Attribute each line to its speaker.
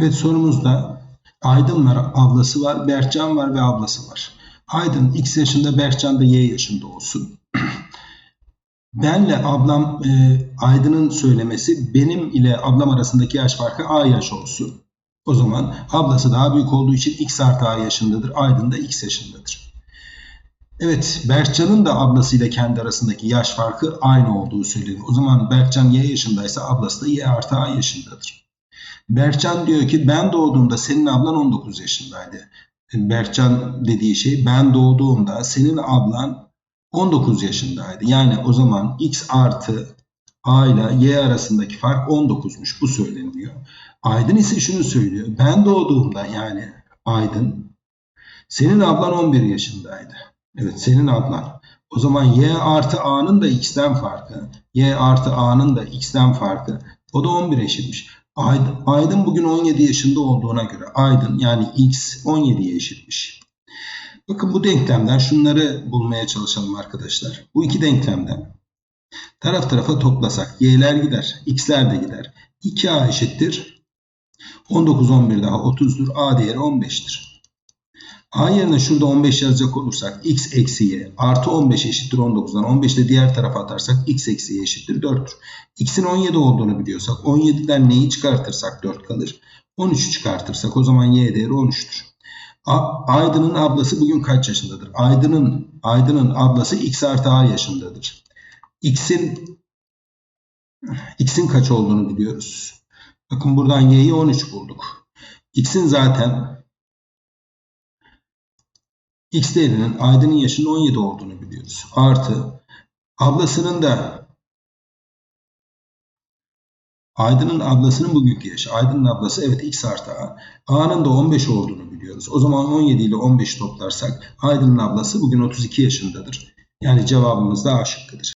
Speaker 1: Evet sorumuzda Aydın var, ablası var, Berkcan var ve ablası var. Aydın x yaşında, Berkcan da y yaşında olsun. Benle ablam e, Aydın'ın söylemesi benim ile ablam arasındaki yaş farkı a yaş olsun. O zaman ablası daha büyük olduğu için x artı a yaşındadır. Aydın da x yaşındadır. Evet Berkcan'ın da ablasıyla kendi arasındaki yaş farkı aynı olduğu söyleniyor. O zaman Berkcan y yaşındaysa ablası da y artı a yaşındadır. Berkcan diyor ki ben doğduğumda senin ablan 19 yaşındaydı. Berkcan dediği şey ben doğduğumda senin ablan 19 yaşındaydı. Yani o zaman x artı a ile y arasındaki fark 19'muş. Bu söyleniyor. Aydın ise şunu söylüyor. Ben doğduğumda yani Aydın senin ablan 11 yaşındaydı. Evet senin ablan. O zaman y artı a'nın da x'ten farkı. y artı a'nın da x'ten farkı. O da 11 eşitmiş. Aydın, Aydın bugün 17 yaşında olduğuna göre Aydın yani x 17'ye eşitmiş. Bakın bu denklemden şunları bulmaya çalışalım arkadaşlar. Bu iki denklemden taraf tarafa toplasak y'ler gider, x'ler de gider. 2a eşittir. 19, 11 daha 30'dur. a değeri 15'tir. A yerine şurada 15 yazacak olursak x eksi y artı 15 eşittir 19'dan 15 de diğer tarafa atarsak x eksi y eşittir 4'tür. x'in 17 olduğunu biliyorsak 17'den neyi çıkartırsak 4 kalır. 13'ü çıkartırsak o zaman y değeri 13'tür. Aydın'ın ablası bugün kaç yaşındadır? Aydın'ın Aydın'ın ablası x artı a yaşındadır. X'in X'in kaç olduğunu biliyoruz. Bakın buradan y'yi 13 bulduk. X'in zaten X değerinin Aydın'ın yaşının 17 olduğunu biliyoruz. Artı ablasının da Aydın'ın ablasının bugünkü yaşı. Aydın'ın ablası evet X artı A. A'nın da 15 olduğunu biliyoruz. O zaman 17 ile 15 toplarsak Aydın'ın ablası bugün 32 yaşındadır. Yani cevabımız da A şıkkıdır.